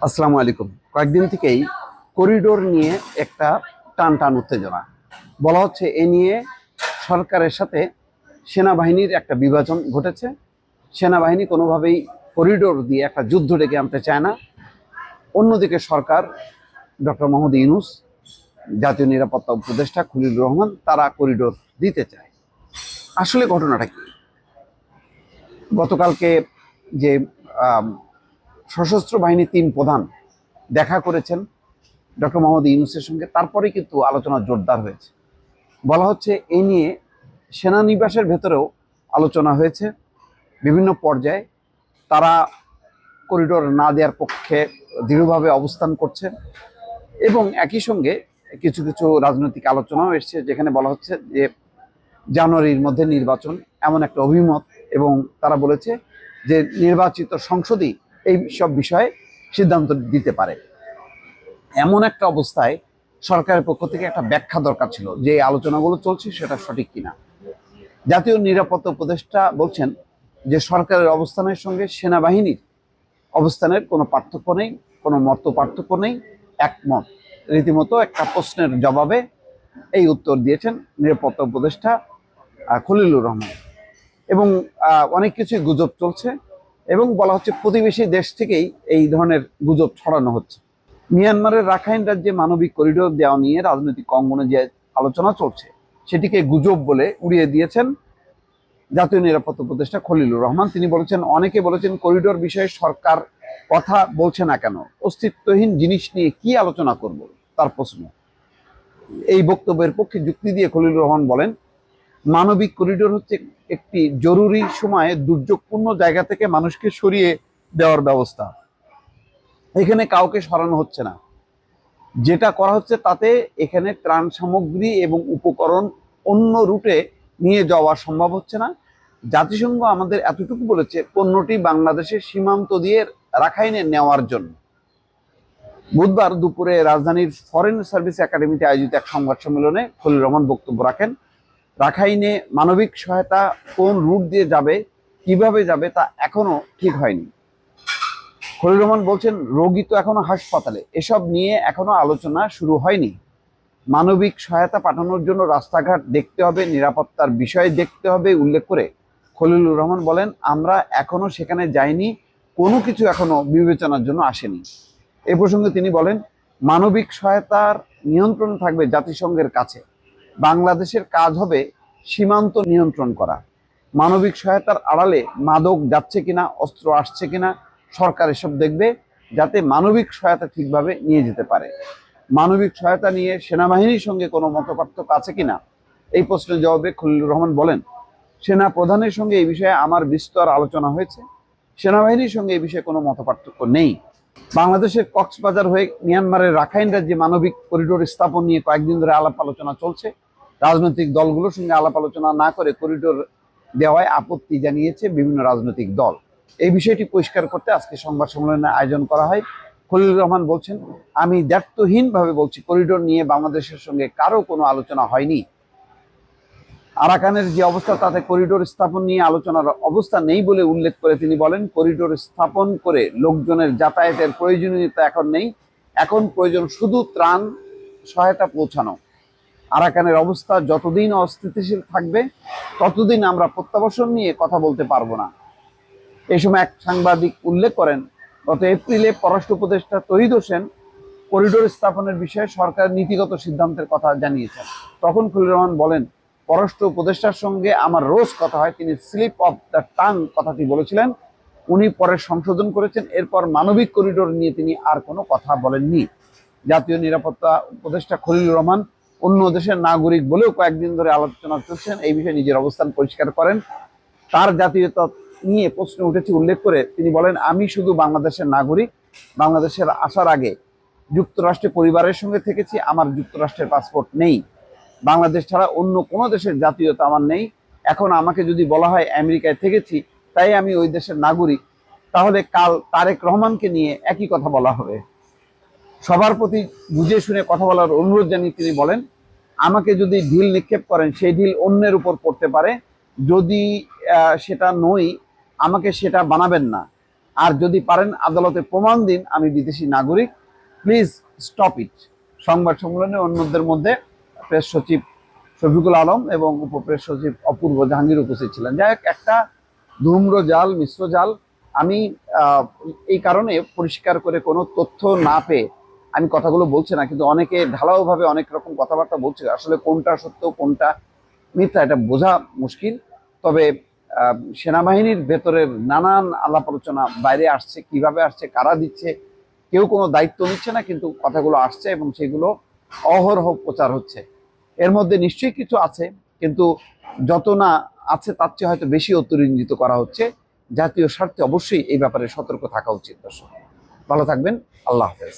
আসসালামু আলাইকুম। কয়েকদিন থেকেই করিডোর নিয়ে একটা টান টান উত্তেজনা। বলা হচ্ছে, এ নিয়ে সরকারের সাথে সেনাবাহিনীর একটা বিভাজন ঘটেছে। সেনাবাহিনী কোনোভাবেই করিডোর দিয়ে একটা যুদ্ধ ডেকে আনতে চায় না। অন্যদিকে সরকার, ডক্টর মোহাম্মদ ইউনুস, জাতীয় নিরাপত্তা উপদেষ্টা খলিলুর রহমান, তারা করিডোর দিতে চায়। আসলে ঘটনাটা কি? গতকালকে যে সশস্ত্র বাহিনী তিন প্রধান দেখা করেছেন ডক্টর মোহাম্মদ ইউনুসের সঙ্গে। তারপরে কিন্তু আলোচনা জোরদার হয়েছে। বলা হচ্ছে এই নিয়ে সেনানিবাসের ভেতরেও আলোচনা হয়েছে। বিভিন্ন পর্যায়ে তারা করিডোর না দেওয়ার পক্ষে দৃঢ়ভাবে অবস্থান করছে এবং একই সঙ্গে কিছু কিছু রাজনৈতিক আলোচনাও এসছে, যেখানে বলা হচ্ছে যে জানুয়ারির মধ্যে নির্বাচন এমন একটা অভিমত এবং তারা বলেছে যে নির্বাচিত সংসদই এই সব বিষয়ে সিদ্ধান্ত দিতে পারে। এমন একটা অবস্থায় সরকারের পক্ষ থেকে একটা ব্যাখ্যা দরকার ছিল যে আলোচনাগুলো চলছে সেটা সঠিক কিনা। জাতীয় নিরাপত্তা উপদেষ্টা বলছেন যে সরকারের অবস্থানের সঙ্গে সেনাবাহিনীর অবস্থানের কোনো পার্থক্য নেই, কোনো মত পার্থক্য নেই, একমত। রীতিমতো একটা প্রশ্নের জবাবে এই উত্তর দিয়েছেন নিরাপত্তা উপদেষ্টা খলিলুর রহমান। এবং অনেক কিছুই গুজব চলছে। এবং বলা হচ্ছে প্রতিবেশী দেশ থেকেই এই ধরনের গুজব ছড়ানো হচ্ছে। মিয়ানমারের রাখাইন রাজ্যে মানবিক করিডোর দেওয়া নিয়ে রাজনৈতিক অঙ্গনে যে আলোচনা চলছে, সেটিকে গুজব বলে উড়িয়ে দিয়েছেন জাতীয় নিরাপত্তা উপদেষ্টা খলিলুর রহমান। তিনি বলেছেন, অনেকে বলেছেন করিডোর বিষয়ে সরকার কথা বলছে না কেন, অস্তিত্বহীন জিনিস নিয়ে কি আলোচনা করব, তার প্রশ্ন। এই বক্তব্যের পক্ষে যুক্তি দিয়ে খলিলুর রহমান বলেন মানবিক করিডোর হচ্ছে একটি জরুরি সময়ে দুর্যোগপূর্ণ জায়গা থেকে মানুষকে সরিয়ে দেওয়ার ব্যবস্থা। এখানে কাউকে সরানো হচ্ছে না। যেটা করা হচ্ছে তাতে এখানে ত্রাণ সামগ্রী এবং উপকরণ অন্য রুটে নিয়ে যাওয়া সম্ভব হচ্ছে না। জাতিসংঘ আমাদের এতটুকু বলেছে, পণ্যটি বাংলাদেশের সীমান্ত দিয়ে রাখাইনে নেওয়ার জন্য। বুধবার দুপুরে রাজধানীর ফরেন সার্ভিস একাডেমিতে আয়োজিত এক সংবাদ সম্মেলনে খলিল রহমান বক্তব্য রাখেন। রাখাইনে মানবিক সহায়তা কোন রুট দিয়ে যাবে, কীভাবে যাবে তা এখনও ঠিক হয়নি। খলিল রহমান বলছেন, রোগী তো এখনও হাসপাতালে। এসব নিয়ে এখনও আলোচনা শুরু হয়নি। মানবিক সহায়তা পাঠানোর জন্য রাস্তাঘাট দেখতে হবে, নিরাপত্তার বিষয় দেখতে হবে, উল্লেখ করে খলিলুর রহমান বলেন, আমরা এখনও সেখানে যাইনি, কোনো কিছু এখনও বিবেচনার জন্য আসেনি। এ প্রসঙ্গে তিনি বলেন, মানবিক সহায়তার নিয়ন্ত্রণ থাকবে জাতিসংঘের কাছে। বাংলাদেশের কাজ হবে সীমান্ত নিয়ন্ত্রণ করা। মানবিক সহায়তার আড়ালে মাদক যাচ্ছে কিনা, অস্ত্র আসছে কিনা, সরকার এসব দেখবে যাতে মানবিক সহায়তা ঠিকভাবে নিয়ে যেতে পারে। মানবিক সহায়তা নিয়ে সেনাবাহিনীর সঙ্গে কোনো মতপার্থক্য আছে কিনা, এই প্রশ্নের জবাবে খলিলুর রহমান বলেন, সেনা প্রধানের সঙ্গে এই বিষয়ে আমার বিস্তর আলোচনা হয়েছে। সেনাবাহিনীর সঙ্গে এই বিষয়ে কোনো মতপার্থক্য নেই। বাংলাদেশের কক্সবাজার হয়ে মিয়ানমারের রাখাইন রাজ্যে মানবিক করিডোর স্থাপন নিয়ে কয়েকদিন ধরে আলাপ আলোচনা চলছে। রাজনৈতিক দলগুলোর সঙ্গে আলাপ আলোচনা না করে করিডোর দেওয়ায় আপত্তি জানিয়েছে বিভিন্ন রাজনৈতিক দল। এই বিষয়টি পরিষ্কার করতে আজকে সংবাদ সম্মেলনের আয়োজন করা হয়। খলিলুর রহমান বলছেন, আমি দায়িত্বহীনভাবে বলছি করিডোর নিয়ে বাংলাদেশের সঙ্গে কারও কোনো আলোচনা হয়নি। আরাকানের যে অবস্থা, তাতে করিডোর স্থাপন নিয়ে আলোচনার অবস্থা নেই বলে উল্লেখ করে তিনি বলেন করিডোর স্থাপন করে লোকজনের যাতায়াতের প্রয়োজনীয়তা এখন নেই। এখন প্রয়োজন শুধু ত্রাণ সহায়তা পৌঁছানো। আরাকানের অবস্থা যতদিন অস্থিতিশীল থাকবে, ততদিন আমরা প্রত্যাবাসন নিয়ে কথা বলতে পারব না। এই সময় এক সাংবাদিক উল্লেখ করেন, গত এপ্রিলে পররাষ্ট্র উপদেষ্টা তহিদ হোসেন করিডোর স্থাপনের বিষয়ে সরকার নীতিগত সিদ্ধান্তের কথা জানিয়েছেন। তখন খলিল রহমান বলেন, পররাষ্ট্র উপদেষ্টার সঙ্গে আমার রোজ কথা হয়, তিনি স্লিপ অফ দ্য টাং কথাটি বলেছিলেন। উনি পরে সংশোধন করেছেন, এরপর মানবিক করিডোর নিয়ে তিনি আর কোনো কথা বলেননি। জাতীয় নিরাপত্তা উপদেষ্টা খলিলুর রহমান অন্য দেশের নাগরিক বলেও কয়েকদিন ধরে আলোচনা করছেন। এই বিষয়ে নিজের অবস্থান পরিষ্কার করেন। তার জাতীয়তা নিয়ে প্রশ্ন উঠেছে, উল্লেখ করে তিনি বলেন, আমি শুধু বাংলাদেশের নাগরিক, বাংলাদেশের আসার আগে যুক্তরাষ্ট্রে পরিবারের সঙ্গে থেকেছি, আমার যুক্তরাষ্ট্রের পাসপোর্ট নেই। বাংলাদেশ ছাড়া অন্য কোনো দেশের জাতীয়তা আমার নেই। এখন আমাকে যদি বলা হয় আমেরিকায় থেকেছি, তাই আমি ওই দেশের নাগরিক। তাহলে কাল তারেক রহমানকে নিয়ে একই কথা বলা হবে। সবার প্রতি বুঝে শুনে কথা বলার অনুরোধ জানিয়ে তিনি বলেন আমাকে যদি ঢিল নিক্ষেপ করেন, সেই ঢিল অন্যের উপর পড়তে পারে। যদি সেটা নই, আমাকে সেটা বানাবেন না। আর যদি পারেন আদালতে প্রমাণ দিন, আমি বিদেশি নাগরিক। প্লিজ স্টপ ইট সংবাদ সম্মেলনে অন্যদের মধ্যে প্রেস সচিব শফিকুল আলম এবং উপপ্রেস সচিব অপূর্ব জাহাঙ্গীর উপস্থিত ছিলেন। যাই হোক, একটা ধূম্র জাল, মিশ্র জাল। আমি এই কারণে পরিষ্কার করে কোনো তথ্য না পেয়ে আমি কথাগুলো বলছি না, কিন্তু অনেকে ঢালাওভাবে অনেক রকম কথাবার্তা বলছে। আসলে কোনটা সত্য, কোনটা মিথ্যা, এটা বোঝা মুশকিল। তবে সেনাবাহিনীর ভেতরের নানান আলাপ আলোচনা বাইরে আসছে, কীভাবে আসছে, কারা দিচ্ছে, কেউ কোনো দায়িত্ব নিচ্ছে না, কিন্তু কথাগুলো আসছে এবং সেগুলো অহরহ প্রচার হচ্ছে। এর মধ্যে নিশ্চয়ই কিছু আছে, কিন্তু যত না আছে, তার চেয়ে হয়তো বেশি অতিরঞ্জিত করা হচ্ছে। জাতীয় স্বার্থে অবশ্যই এই ব্যাপারে সতর্ক থাকা উচিত, দর্শক। ভালো থাকবেন, আল্লাহ হাফেজ।